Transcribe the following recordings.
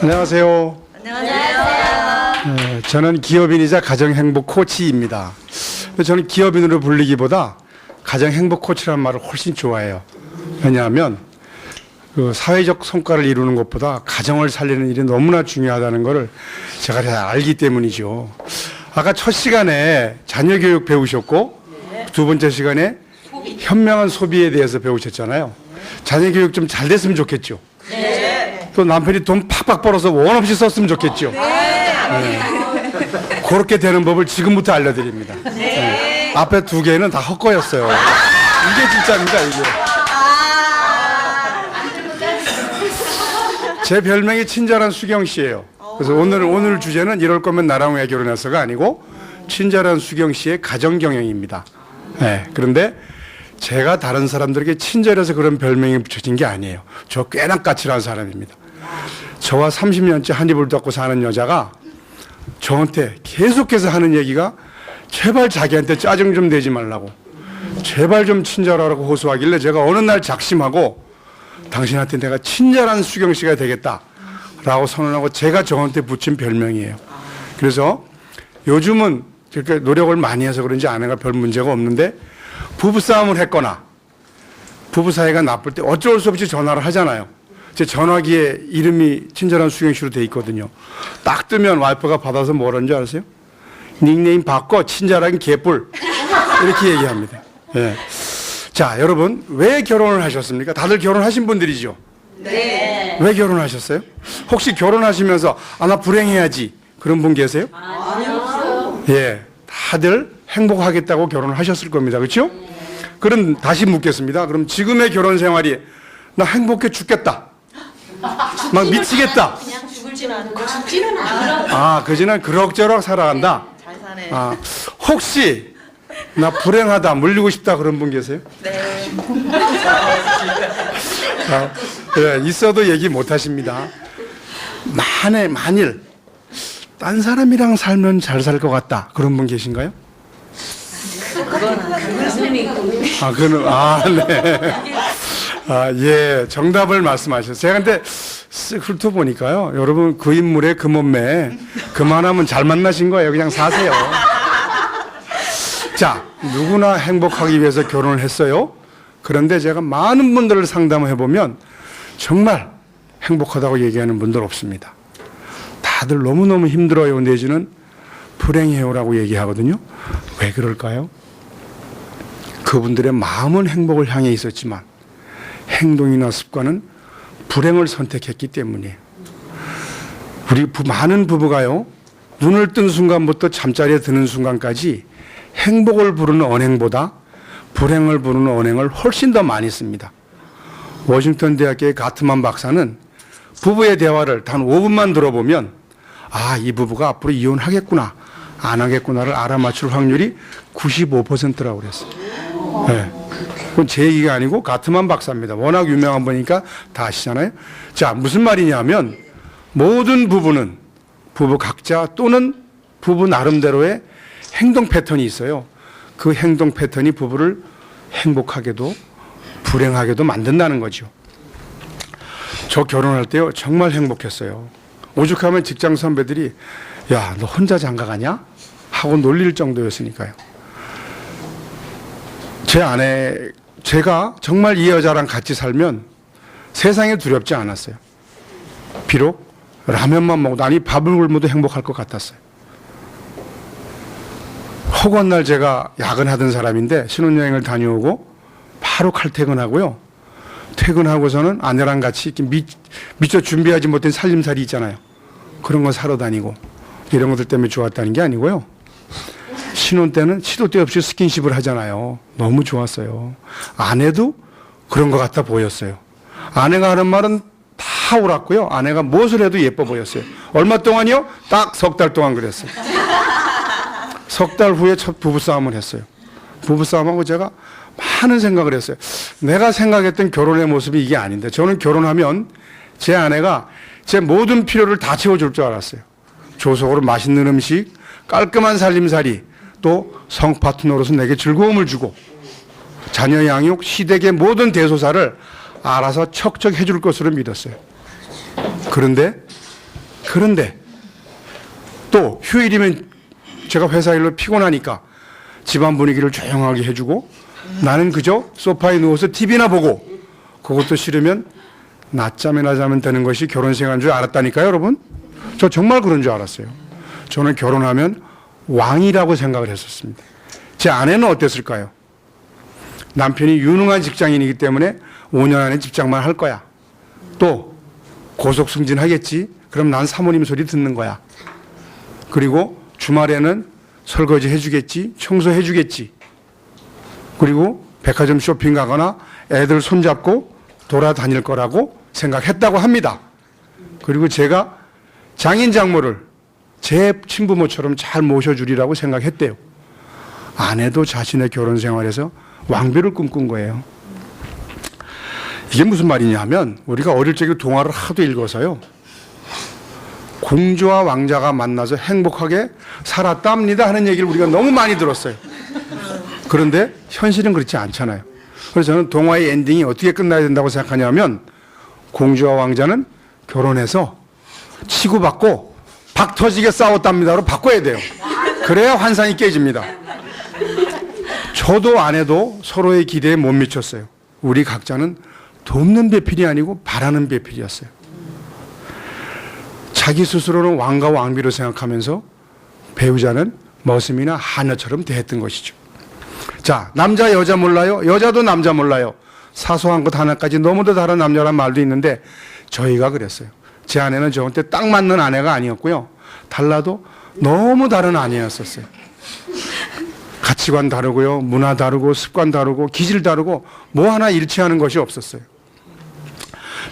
안녕하세요. 안녕하세요. 네, 저는 기업인이자 가정 행복 코치입니다. 저는 기업인으로 불리기보다 가정 행복 코치라는 말을 훨씬 좋아해요. 왜냐하면 그 사회적 성과를 이루는 것보다 가정을 살리는 일이 너무나 중요하다는 것을 제가 잘 알기 때문이죠. 아까 첫 시간에 자녀 교육 배우셨고 두 번째 시간에 현명한 소비에 대해서 배우셨잖아요. 자녀 교육 좀 잘 됐으면 좋겠죠. 또 남편이 돈 팍팍 벌어서 원 없이 썼으면 좋겠죠. 네. 그렇게 되는 법을 지금부터 알려드립니다. 네. 앞에 두 개는 다 헛거였어요. 이게 진짜입니다, 이게. 제 별명이 친절한 수경 씨예요. 그래서 오늘 오늘 주제는 이럴 거면 나랑 왜 결혼했어가 아니고 친절한 수경 씨의 가정 경영입니다. 네. 그런데 제가 다른 사람들에게 친절해서 그런 별명이 붙여진 게 아니에요. 저 꽤나 까칠한 사람입니다. 저와 30년째 한 입을 닫고 사는 여자가 저한테 계속해서 하는 얘기가 제발 자기한테 짜증 좀 내지 말라고 제발 좀 친절하라고 호소하길래 제가 어느 날 작심하고 당신한테 내가 친절한 수경 씨가 되겠다 라고 선언하고 제가 저한테 붙인 별명이에요. 그래서 요즘은 그렇게 노력을 많이 해서 그런지 아내가 별 문제가 없는데 부부싸움을 했거나 부부 사이가 나쁠 때 어쩔 수 없이 전화를 하잖아요. 제 전화기에 이름이 친절한 수경 씨로 돼 있거든요. 딱 뜨면 와이프가 받아서 뭐라는 줄 아세요? 닉네임 바꿔 친절한 개뿔 이렇게 얘기합니다. 예. 자, 여러분 왜 결혼을 하셨습니까? 다들 결혼하신 분들이죠. 네. 왜 결혼하셨어요? 혹시 결혼하시면서 아 나 불행해야지 그런 분 계세요? 아니요. 예, 다들 행복하겠다고 결혼을 하셨을 겁니다. 그렇죠? 그럼 다시 묻겠습니다. 그럼 지금의 결혼 생활이 나 행복해 죽겠다. 막 미치겠다. 그냥 죽을지는 않고 죽지는 않아. 아, 그지는 그럭저럭 살아간다. 잘 사네. 아, 혹시 나 불행하다, 물리고 싶다 그런 분 계세요? 네. 아, 예, 있어도 얘기 못 하십니다. 만에 만일 딴 사람이랑 살면 잘 살 것 같다 그런 분 계신가요? 아, 그는 아, 네. 아, 예, 정답을 말씀하셨어요. 제가 근데 쓱 훑어보니까요, 여러분 그 인물의 그 몸매 그만하면 잘 만나신 거예요. 그냥 사세요. 자, 누구나 행복하기 위해서 결혼을 했어요. 그런데 제가 많은 분들을 상담해 보면 정말 행복하다고 얘기하는 분들 없습니다. 다들 너무너무 힘들어요. 내지는 불행해요라고 얘기하거든요. 왜 그럴까요? 그분들의 마음은 행복을 향해 있었지만 행동이나 습관은 불행을 선택했기 때문이에요. 우리 부- 많은 부부가요, 눈을 뜬 순간부터 잠자리에 드는 순간까지 행복을 부르는 언행보다 불행을 부르는 언행을 훨씬 더 많이 씁니다. 워싱턴 대학교의 가트만 박사는 부부의 대화를 단 5분만 들어보면 아, 이 부부가 앞으로 이혼하겠구나, 안 하겠구나를 알아맞힐 확률이 95%라고 그랬어요. 네. 그건 제 얘기가 아니고 가트만 박사입니다. 워낙 유명한 분이니까 다 아시잖아요. 자, 무슨 말이냐면 모든 부부는 부부 각자 또는 부부 나름대로의 행동 패턴이 있어요. 그 행동 패턴이 부부를 행복하게도 불행하게도 만든다는 거죠. 저 결혼할 때요 정말 행복했어요. 오죽하면 직장 선배들이 야 너 혼자 장가 가냐 하고 놀릴 정도였으니까요. 제 아내 제가 정말 이 여자랑 같이 살면 세상에 두렵지 않았어요. 비록 라면만 먹어도 아니 밥을 굶어도 행복할 것 같았어요. 허구한 날 제가 야근하던 사람인데 신혼여행을 다녀오고 바로 칼퇴근하고요. 퇴근하고서는 아내랑 같이 미, 미처 준비하지 못한 살림살이 있잖아요. 그런 거 사러 다니고 이런 것들 때문에 좋았다는 게 아니고요. 신혼 때는 시도 때 없이 스킨십을 하잖아요. 너무 좋았어요. 아내도 그런 것 같아 보였어요. 아내가 하는 말은 다 옳았고요. 아내가 무엇을 해도 예뻐 보였어요. 얼마 동안이요? 딱 석 달 동안 그랬어요. 석 달 후에 첫 부부싸움을 했어요. 부부싸움하고 제가 많은 생각을 했어요. 내가 생각했던 결혼의 모습이 이게 아닌데 저는 결혼하면 제 아내가 제 모든 필요를 다 채워줄 줄 알았어요. 조속으로 맛있는 음식, 깔끔한 살림살이, 또 성 파트너로서 내게 즐거움을 주고 자녀 양육, 시댁의 모든 대소사를 알아서 척척 해줄 것으로 믿었어요. 그런데 그런데 또 휴일이면 제가 회사 일로 피곤하니까 집안 분위기를 조용하게 해주고 나는 그저 소파에 누워서 TV나 보고 그것도 싫으면 낮잠이나 자면 되는 것이 결혼 생활인 줄 알았다니까요, 여러분. 저 정말 그런 줄 알았어요. 저는 결혼하면 왕이라고 생각을 했었습니다. 제 아내는 어땠을까요? 남편이 유능한 직장인이기 때문에 5년 안에 직장만 할 거야. 또 고속 승진하겠지. 그럼 난 사모님 소리 듣는 거야. 그리고 주말에는 설거지 해주겠지, 청소해 주겠지. 그리고 백화점 쇼핑 가거나 애들 손잡고 돌아다닐 거라고 생각했다고 합니다. 그리고 제가 장인 장모를 제 친부모처럼 잘 모셔주리라고 생각했대요. 아내도 자신의 결혼 생활에서 왕비를 꿈꾼 거예요. 이게 무슨 말이냐 하면 우리가 어릴 적에 동화를 하도 읽어서요. 공주와 왕자가 만나서 행복하게 살았답니다 하는 얘기를 우리가 너무 많이 들었어요. 그런데 현실은 그렇지 않잖아요. 그래서 저는 동화의 엔딩이 어떻게 끝나야 된다고 생각하냐면 공주와 왕자는 결혼해서 치고받고 박 터지게 싸웠답니다로 바꿔야 돼요. 그래야 환상이 깨집니다. 저도 아내도 서로의 기대에 못 미쳤어요. 우리 각자는 돕는 배필이 아니고 바라는 배필이었어요. 자기 스스로는 왕과 왕비로 생각하면서 배우자는 머슴이나 하녀처럼 대했던 것이죠. 자, 남자 여자 몰라요? 여자도 남자 몰라요. 사소한 것 하나까지 너무도 다른 남녀란 말도 있는데 저희가 그랬어요. 제 아내는 저한테 딱 맞는 아내가 아니었고요. 달라도 너무 다른 아내였었어요. 가치관 다르고요. 문화 다르고 습관 다르고 기질 다르고 뭐 하나 일치하는 것이 없었어요.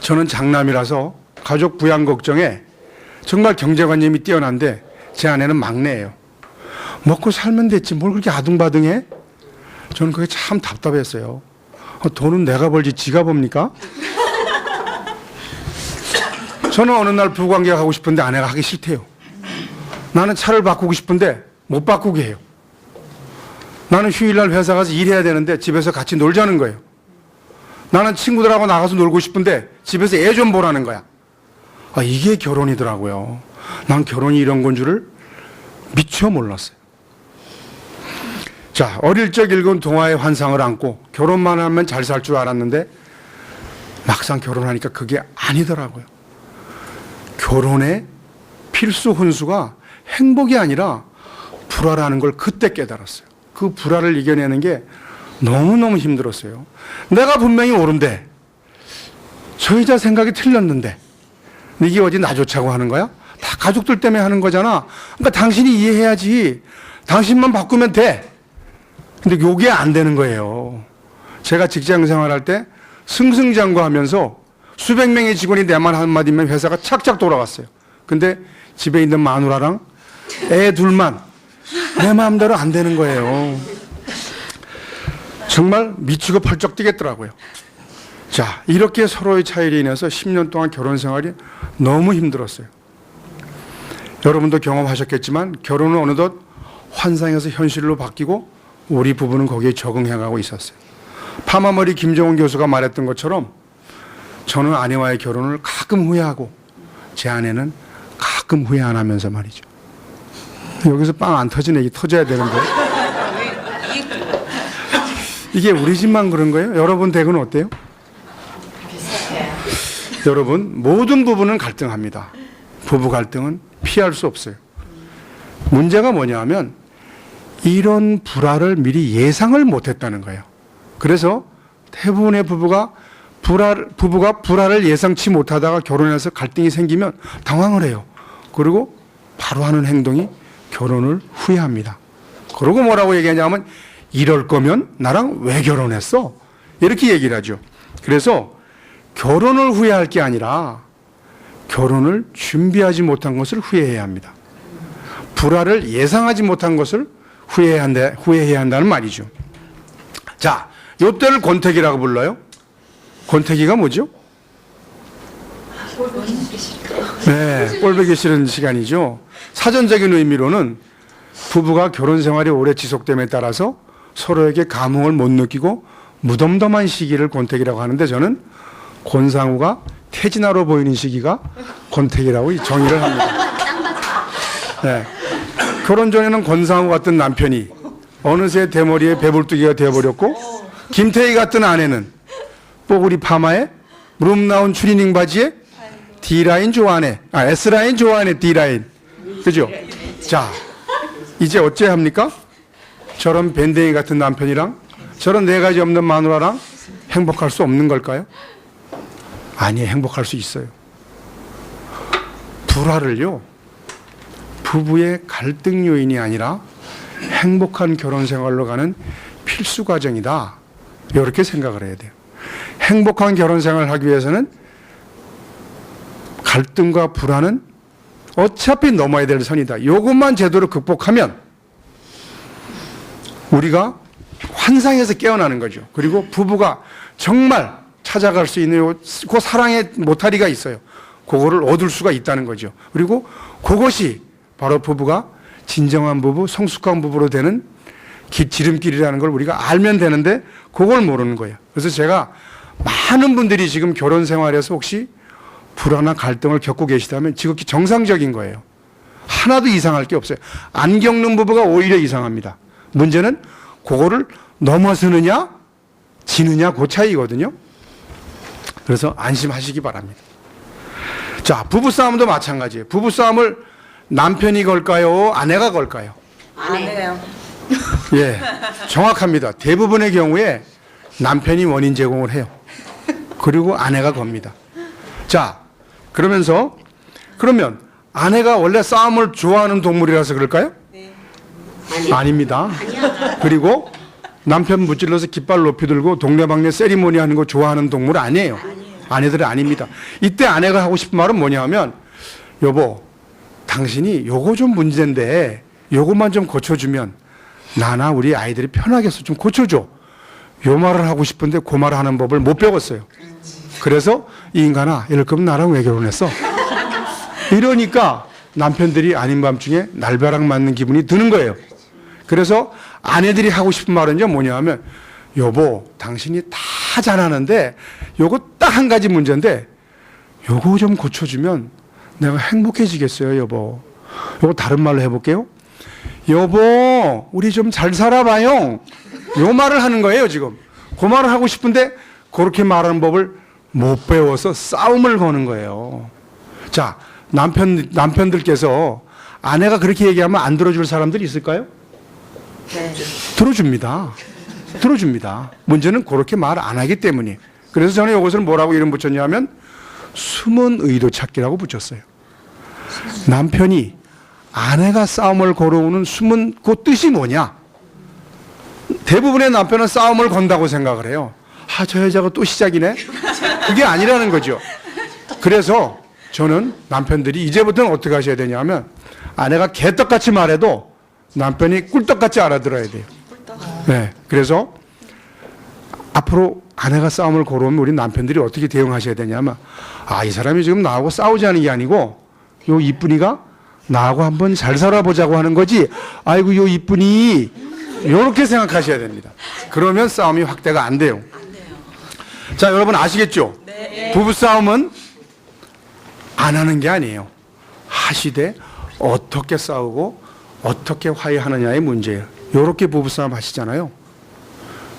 저는 장남이라서 가족 부양 걱정에 정말 경제관념이 뛰어난데 제 아내는 막내예요. 먹고 살면 됐지 뭘 그렇게 아둥바둥해? 저는 그게 참 답답했어요. 어, 돈은 내가 벌지 지가 법니까? 저는 어느 날 부부관계가 하고 싶은데 아내가 하기 싫대요. 나는 차를 바꾸고 싶은데 못 바꾸게 해요. 나는 휴일날 회사 가서 일해야 되는데 집에서 같이 놀자는 거예요. 나는 친구들하고 나가서 놀고 싶은데 집에서 애 좀 보라는 거야. 아, 이게 결혼이더라고요. 난 결혼이 이런 건 줄을 미처 몰랐어요. 자, 어릴 적 읽은 동화의 환상을 안고 결혼만 하면 잘 살 줄 알았는데 막상 결혼하니까 그게 아니더라고요. 결혼의 필수 훈수가 행복이 아니라 불화라는 걸 그때 깨달았어요. 그 불화를 이겨내는 게 너무너무 힘들었어요. 내가 분명히 옳은데 저 여자 생각이 틀렸는데 이게 어디 나 좋자고 하는 거야? 다 가족들 때문에 하는 거잖아. 그러니까 당신이 이해해야지. 당신만 바꾸면 돼. 근데 요게 안 되는 거예요. 제가 직장 생활할 때 승승장구하면서 수백 명의 직원이 내 말 한마디면 회사가 착착 돌아갔어요. 근데 집에 있는 마누라랑 애 둘만 내 마음대로 안 되는 거예요. 정말 미치고 펄쩍 뛰겠더라고요. 자, 이렇게 서로의 차이로 인해서 10년 동안 결혼 생활이 너무 힘들었어요. 여러분도 경험하셨겠지만 결혼은 어느덧 환상에서 현실로 바뀌고 우리 부부는 거기에 적응해가고 있었어요. 파마머리 김정은 교수가 말했던 것처럼 저는 아내와의 결혼을 가끔 후회하고 제 아내는 가끔 후회 안 하면서 말이죠. 여기서 빵 안 터지네. 이게 터져야 되는데. 이게 우리 집만 그런 거예요? 여러분 댁은 어때요? 여러분, 모든 부부는 갈등합니다. 부부 갈등은 피할 수 없어요. 문제가 뭐냐 하면 이런 불화를 미리 예상을 못 했다는 거예요. 그래서 대부분의 부부가 불화, 부부가 불화를 예상치 못하다가 결혼해서 갈등이 생기면 당황을 해요. 그리고 바로 하는 행동이 결혼을 후회합니다. 그러고 뭐라고 얘기하냐면 이럴 거면 나랑 왜 결혼했어? 이렇게 얘기를 하죠. 그래서 결혼을 후회할 게 아니라 결혼을 준비하지 못한 것을 후회해야 합니다. 불화를 예상하지 못한 것을 후회해야, 한다, 후회해야 한다는 말이죠. 자, 요때를 권태기라고 불러요. 권태기가 뭐죠? 네, 꼴보기 싫은 시간이죠. 사전적인 의미로는 부부가 결혼 생활이 오래 지속됨에 따라서 서로에게 감흥을 못 느끼고 무덤덤한 시기를 권태기라고 하는데 저는 권상우가 태진아로 보이는 시기가 권태기라고 이 정의를 합니다. 네. 결혼 전에는 권상우 같은 남편이 어느새 대머리에 배불뚝이가 되어버렸고 김태희 같은 아내는 뽀글이 파마에 무릎 나온 추리닝 바지에 D라인 좋아하네. 아, S라인 좋아하네, D라인. 그죠? 자, 이제 어째 합니까? 저런 밴댕이 같은 남편이랑 저런 네 가지 없는 마누라랑 행복할 수 없는 걸까요? 아니, 행복할 수 있어요. 불화를요, 부부의 갈등 요인이 아니라 행복한 결혼 생활로 가는 필수 과정이다. 이렇게 생각을 해야 돼요. 행복한 결혼 생활을 하기 위해서는 갈등과 불화는 어차피 넘어야 될 선이다. 이것만 제대로 극복하면 우리가 환상에서 깨어나는 거죠. 그리고 부부가 정말 찾아갈 수 있는 요- 그 사랑의 모타리가 있어요. 그거를 얻을 수가 있다는 거죠. 그리고 그것이 바로 부부가 진정한 부부, 성숙한 부부로 되는 기- 지름길이라는 걸 우리가 알면 되는데 그걸 모르는 거예요. 그래서 제가 많은 분들이 지금 결혼 생활에서 혹시 불화나 갈등을 겪고 계시다면 지극히 정상적인 거예요. 하나도 이상할 게 없어요. 안 겪는 부부가 오히려 이상합니다. 문제는 그거를 넘어서느냐, 지느냐, 그 차이거든요. 그래서 안심하시기 바랍니다. 자, 부부싸움도 마찬가지예요. 부부싸움을 남편이 걸까요? 아내가 걸까요? 아내요. 예, 정확합니다. 대부분의 경우에 남편이 원인 제공을 해요. 그리고 아내가 겁니다. 자, 그러면서 그러면 아내가 원래 싸움을 좋아하는 동물이라서 그럴까요? 아닙니다. 그리고 남편 무찔러서 깃발 높이 들고 동네방네 세리머니 하는 거 좋아하는 동물 아니에요. 아내들은 아닙니다. 이때 아내가 하고 싶은 말은 뭐냐 하면 여보, 당신이 요거 좀 문제인데 요것만 좀 고쳐주면 나나 우리 아이들이 편하게 해서 좀 고쳐줘. 요 말을 하고 싶은데 그 말을 하는 법을 못 배웠어요. 그래서 이 인간아, 이럴 거면 나랑 왜 결혼했어? 이러니까 남편들이 아닌 밤중에 날벼락 맞는 기분이 드는 거예요. 그래서 아내들이 하고 싶은 말은요 뭐냐 하면 여보 당신이 다 잘하는데 요거 딱 한 가지 문제인데 요거 좀 고쳐주면 내가 행복해지겠어요 여보 요거 다른 말로 해볼게요 여보 우리 좀 잘 살아봐요 요 말을 하는 거예요 지금 그 말을 하고 싶은데 그렇게 말하는 법을 못 배워서 싸움을 거는 거예요 자 남편 남편들께서 아내가 그렇게 얘기하면 안 들어줄 사람들이 있을까요? 네. 들어줍니다. 들어줍니다. 문제는 그렇게 말 안 하기 때문에. 그래서 저는 이것을 뭐라고 이름 붙였냐면 숨은 의도 찾기라고 붙였어요. 남편이 아내가 싸움을 걸어오는 숨은 그 뜻이 뭐냐? 대부분의 남편은 싸움을 건다고 생각을 해요. 아, 저 여자가 또 시작이네? 그게 아니라는 거죠. 그래서 저는 남편들이 이제부터는 어떻게 하셔야 되냐면 아내가 개떡같이 말해도 남편이 꿀떡같이 알아들어야 돼요. 네. 그래서 앞으로 아내가 싸움을 걸어오면 우리 남편들이 어떻게 대응하셔야 되냐면 아, 이 사람이 지금 나하고 싸우자는 게 아니고 요 이쁜이가 나하고 한번 잘 살아보자고 하는 거지. 아이고, 요 이쁜이 요렇게 생각하셔야 됩니다. 그러면 싸움이 확대가 안 돼요. 자, 여러분 아시겠죠? 부부 싸움은 안 하는 게 아니에요. 하시되 어떻게 싸우고 어떻게 화해하느냐의 문제예요. 요렇게 부부 싸움 하시잖아요.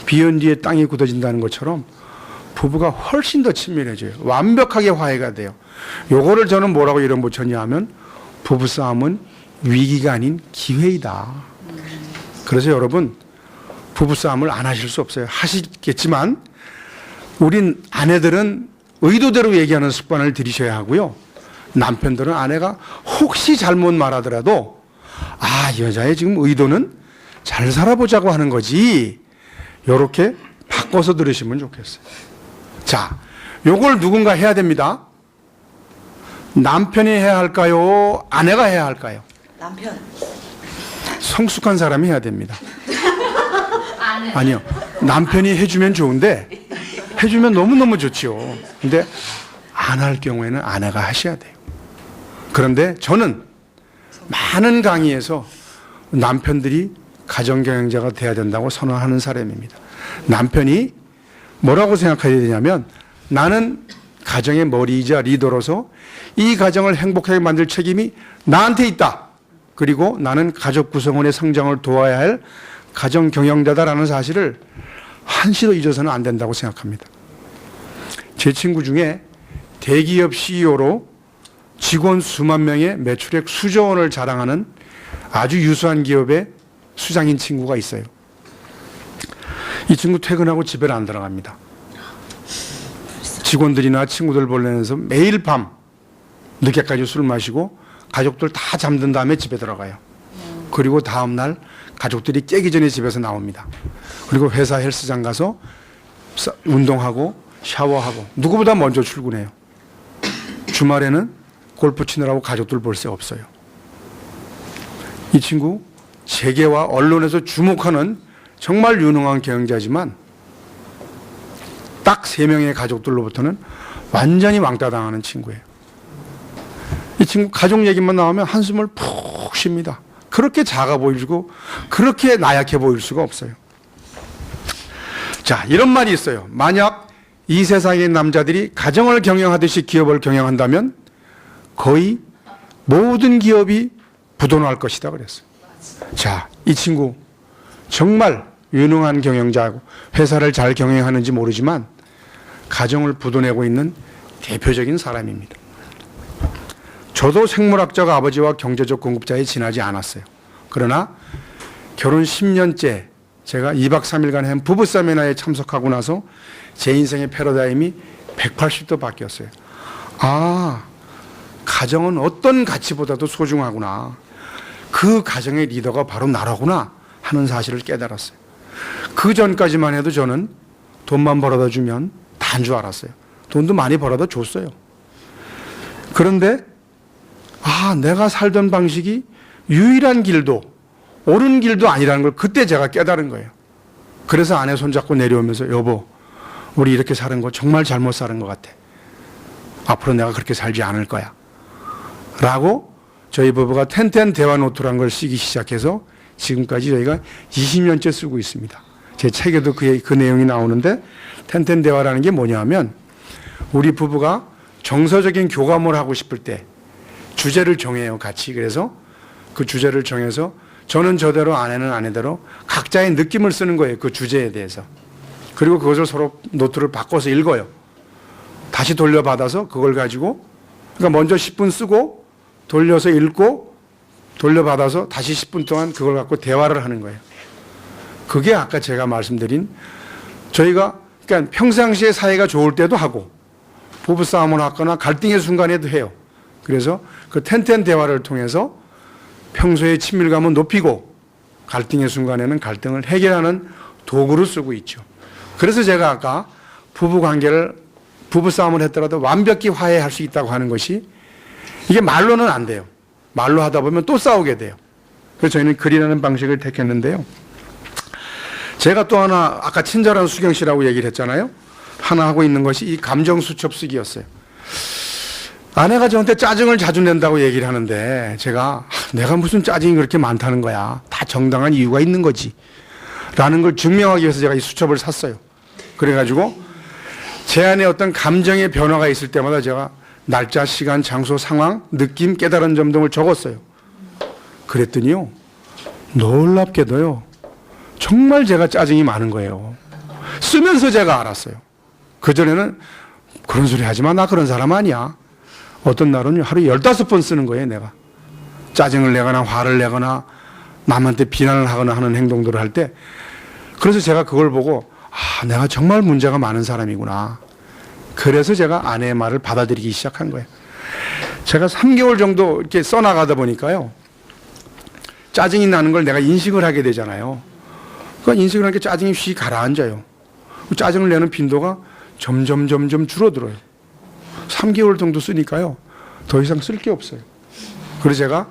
비온 뒤에 땅이 굳어진다는 것처럼 부부가 훨씬 더 친밀해져요. 완벽하게 화해가 돼요. 요거를 저는 뭐라고 이름 붙였냐 하면 부부싸움은 위기가 아닌 기회이다. 그래서 여러분 부부싸움을 안 하실 수 없어요. 하시겠지만 우린 아내들은 의도대로 얘기하는 습관을 들이셔야 하고요. 남편들은 아내가 혹시 잘못 말하더라도 아, 이 여자의 지금 의도는 잘 살아보자고 하는 거지. 요렇게 바꿔서 들으시면 좋겠어요. 자, 요걸 누군가 해야 됩니다. 남편이 해야 할까요? 아내가 해야 할까요? 남편. 성숙한 사람이 해야 됩니다. 아니요. 남편이 해주면 좋은데, 해주면 너무너무 좋지요. 근데 안 할 경우에는 아내가 하셔야 돼요. 그런데 저는 많은 강의에서 남편들이 가정경영자가 돼야 된다고 선언하는 사람입니다. 남편이 뭐라고 생각해야 되냐면 나는 가정의 머리이자 리더로서 이 가정을 행복하게 만들 책임이 나한테 있다. 그리고 나는 가족 구성원의 성장을 도와야 할 가정 경영자다라는 사실을 한시도 잊어서는 안 된다고 생각합니다. 제 친구 중에 대기업 CEO로 직원 수만 명의 매출액 수조 원을 자랑하는 아주 유수한 기업의 수장인 친구가 있어요. 이 친구 퇴근하고 집에 안 들어갑니다. 직원들이나 친구들 보내면서 매일 밤 늦게까지 술 마시고 가족들 다 잠든 다음에 집에 들어가요. 그리고 다음 날 가족들이 깨기 전에 집에서 나옵니다. 그리고 회사 헬스장 가서 싸- 운동하고 샤워하고 누구보다 먼저 출근해요. 주말에는 골프 치느라고 가족들 볼 새 없어요. 이 친구 재계와 언론에서 주목하는 정말 유능한 경영자지만 딱 세 명의 가족들로부터는 완전히 왕따 당하는 친구예요. 이 친구 가족 얘기만 나오면 한숨을 푹 쉽니다. 그렇게 작아 보이고 그렇게 나약해 보일 수가 없어요. 자, 이런 말이 있어요. 만약 이 세상의 남자들이 가정을 경영하듯이 기업을 경영한다면 거의 모든 기업이 부도날 것이다 그랬어요. 자, 이 친구 정말 유능한 경영자고 회사를 잘 경영하는지 모르지만 가정을 부도내고 있는 대표적인 사람입니다. 저도 생물학적 아버지와 경제적 공급자에 지나지 않았어요. 그러나 결혼 10년째 제가 2박 3일간 한 부부 세미나에 참석하고 나서 제 인생의 패러다임이 180도 바뀌었어요. 아, 가정은 어떤 가치보다도 소중하구나. 그 가정의 리더가 바로 나라구나 하는 사실을 깨달았어요. 그 전까지만 해도 저는 돈만 벌어다 주면 다인 줄 알았어요. 돈도 많이 벌어다 줬어요. 그런데 아, 내가 살던 방식이 유일한 길도 옳은 길도 아니라는 걸 그때 제가 깨달은 거예요. 그래서 아내 손잡고 내려오면서 여보, 우리 이렇게 사는 거 정말 잘못 사는 것 같아. 앞으로 내가 그렇게 살지 않을 거야. 라고 저희 부부가 텐텐 대화 노트란 걸 쓰기 시작해서 지금까지 저희가 20년째 쓰고 있습니다. 제 책에도 그, 그 내용이 나오는데 텐텐 대화라는 게 뭐냐 하면 우리 부부가 정서적인 교감을 하고 싶을 때 주제를 정해요, 같이. 그래서 그 주제를 정해서 저는 저대로 아내는 아내대로 각자의 느낌을 쓰는 거예요, 그 주제에 대해서. 그리고 그것을 서로 노트를 바꿔서 읽어요. 다시 돌려받아서 그걸 가지고 그러니까 먼저 10분 쓰고 돌려서 읽고 돌려받아서 다시 10분 동안 그걸 갖고 대화를 하는 거예요. 그게 아까 제가 말씀드린 저희가 그러니까 평상시에 사이가 좋을 때도 하고 부부 싸움을 하거나 갈등의 순간에도 해요. 그래서 그 텐텐 대화를 통해서 평소의 친밀감을 높이고 갈등의 순간에는 갈등을 해결하는 도구로 쓰고 있죠. 그래서 제가 아까 부부 관계를 부부 싸움을 했더라도 완벽히 화해할 수 있다고 하는 것이 이게 말로는 안 돼요. 말로 하다 보면 또 싸우게 돼요. 그래서 저희는 글이라는 방식을 택했는데요. 제가 또 하나 아까 친절한 수경 씨라고 얘기를 했잖아요. 하나 하고 있는 것이 이 감정 수첩 쓰기였어요. 아내가 저한테 짜증을 자주 낸다고 얘기를 하는데 제가 내가 무슨 짜증이 그렇게 많다는 거야. 다 정당한 이유가 있는 거지. 라는 걸 증명하기 위해서 제가 이 수첩을 샀어요. 그래가지고 제 안에 어떤 감정의 변화가 있을 때마다 제가 날짜, 시간, 장소, 상황, 느낌, 깨달은 점 등을 적었어요. 그랬더니요. 놀랍게도요. 정말 제가 짜증이 많은 거예요. 쓰면서 제가 알았어요. 그전에는 그런 소리 하지 마. 나 그런 사람 아니야. 어떤 날은 하루 15번 쓰는 거예요, 내가. 짜증을 내거나 화를 내거나 남한테 비난을 하거나 하는 행동들을 할 때. 그래서 제가 그걸 보고, 아, 내가 정말 문제가 많은 사람이구나. 그래서 제가 아내의 말을 받아들이기 시작한 거예요. 제가 3개월 정도 이렇게 써나가다 보니까요. 짜증이 나는 걸 내가 인식을 하게 되잖아요. 그러니까 인식을 하니까 짜증이 휘 가라앉아요. 그 짜증을 내는 빈도가 점점 점점 줄어들어요. 3개월 정도 쓰니까요. 더 이상 쓸 게 없어요. 그래서 제가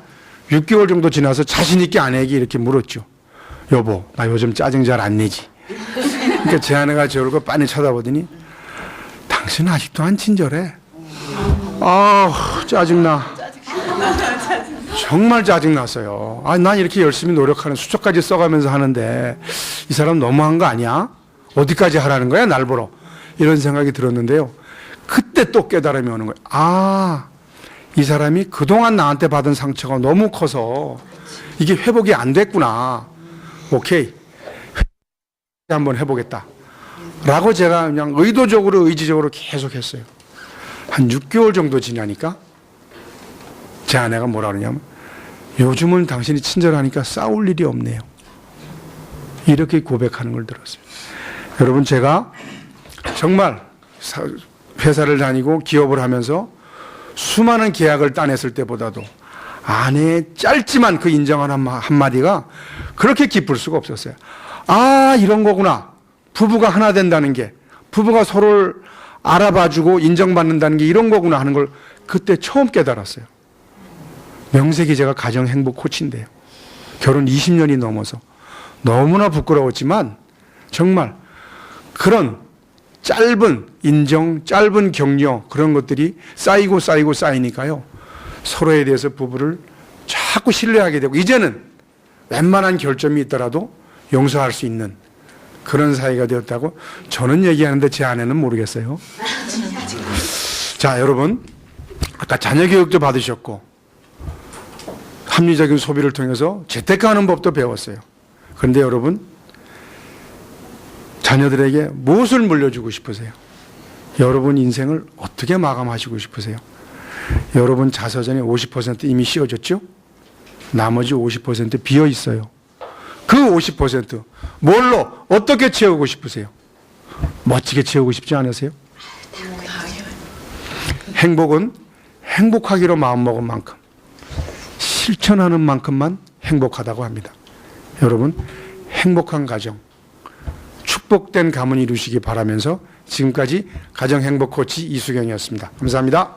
6개월 정도 지나서 자신 있게 아내에게 이렇게 물었죠. 여보, 나 요즘 짜증 잘 안 내지. 그러니까 제 아내가 제 얼굴 빤히 쳐다보더니 당신 아직도 안 친절해. 아 짜증나. 정말 짜증났어요. 아, 난 이렇게 열심히 노력하는 수첩까지 써가면서 하는데 이 사람 너무한 거 아니야? 어디까지 하라는 거야, 날 보러? 이런 생각이 들었는데요. 그때 또 깨달음이 오는 거예요. 아, 이 사람이 그동안 나한테 받은 상처가 너무 커서 이게 회복이 안 됐구나. 오케이. 한번 해보겠다. 라고 제가 그냥 의도적으로 의지적으로 계속 했어요. 한 6개월 정도 지나니까 제 아내가 뭐라 그러냐면 요즘은 당신이 친절하니까 싸울 일이 없네요. 이렇게 고백하는 걸 들었어요. 여러분 제가 정말 사- 회사를 다니고 기업을 하면서 수많은 계약을 따냈을 때보다도 아내의 짧지만 그 한마- 한마디가 그렇게 기쁠 수가 없었어요. 아, 이런 거구나. 부부가 하나 된다는 게, 부부가 서로를 알아봐주고 인정받는다는 게 이런 거구나 하는 걸 그때 처음 깨달았어요. 명색이 제가 가정 행복 코치인데요. 결혼 20년이 넘어서 너무나 부끄러웠지만 정말 그런 짧은 인정, 짧은 격려 그런 것들이 쌓이고 쌓이고 쌓이니까요. 서로에 대해서 부부를 자꾸 신뢰하게 되고 이제는 웬만한 결점이 있더라도 용서할 수 있는 그런 사이가 되었다고 저는 얘기하는데 제 아내는 모르겠어요. 자, 여러분. 아까 자녀 교육도 받으셨고 합리적인 소비를 통해서 재테크하는 법도 배웠어요. 그런데 여러분 자녀들에게 무엇을 물려주고 싶으세요? 여러분 인생을 어떻게 마감하시고 싶으세요? 여러분 자서전에 50% 이미 씌워졌죠? 나머지 50% 비어 있어요. 그 50% 뭘로 어떻게 채우고 싶으세요? 멋지게 채우고 싶지 않으세요? 행복은 행복하기로 마음먹은 만큼 실천하는 만큼만 행복하다고 합니다. 여러분 행복한 가정 축복된 가문 이루시기 바라면서 지금까지 가정 행복 코치 이수경이었습니다. 감사합니다.